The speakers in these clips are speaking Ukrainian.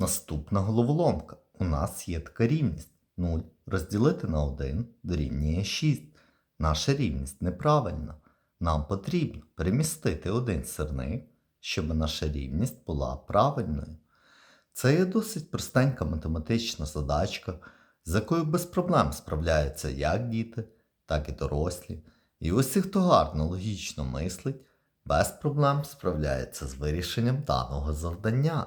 Наступна головоломка. У нас є така рівність. 0 розділити на 1 дорівнює 6. Наша рівність неправильна. Нам потрібно перемістити один сирник, щоб наша рівність була правильною. Це є досить простенька математична задачка, з якою без проблем справляються як діти, так і дорослі. І усі, хто гарно логічно мислить, без проблем справляється з вирішенням даного завдання.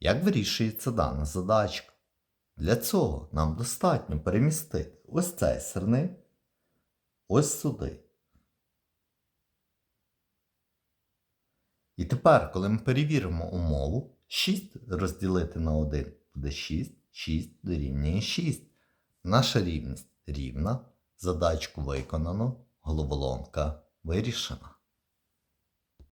Як вирішується дана задачка? Для цього нам достатньо перемістити ось цей сирник ось сюди. І тепер, коли ми перевіримо умову, 6 розділити на 1 буде 6, 6 дорівнює 6. Наша рівність рівна, задачку виконано, головоломка вирішена.